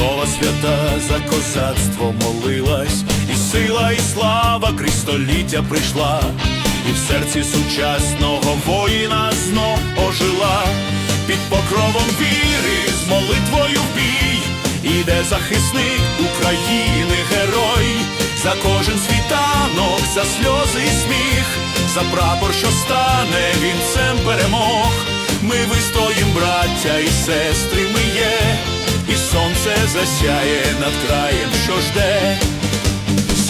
крова свята за козацтво молилась, і сила, і слава крізь століття прийшла, і в серці сучасного воїна знов ожила, під покровом віри з молитвою в бій, іде захисник України, герой, за кожен світанок, за сльози і сміх, за прапор, що стане вінцем перемог. Ми вистоїм, браття і сестри, сонце засяє над краєм, що жде.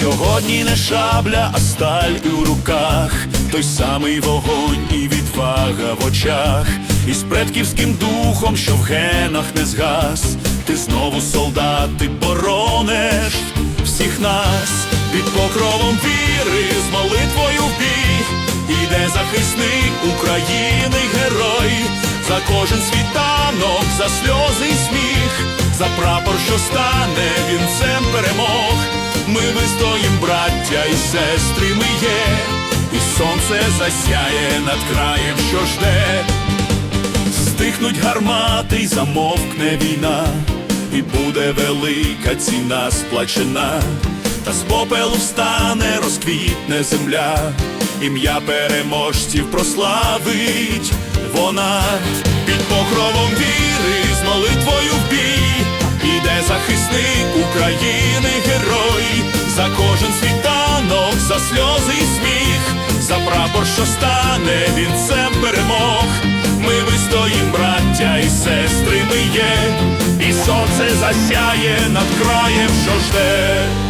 Сьогодні не шабля, а сталь у руках, той самий вогонь і відвага в очах, і з предківським духом, що в генах не згас, ти знову солдат, ти борониш всіх нас. Під покровом віри, з молитвою в бій, іде захисник України, герой, за кожен світанок, за сльози за прапор, що стане вінцем перемог. Ми вистоїм, браття і сестри, ми є, і сонце засяє над краєм, що жде. Стихнуть гармати й замовкне війна, і буде велика ціна сплачена, та з попелу встане, розквітне земля, ім'я переможців прославить вона. Під покровом віри, з молитвою в бій, сльози і сміх, за прапор, що стане вінцем перемог. Ми вистоїм, браття і сестри, ми є, і сонце засяє над краєм, що жде.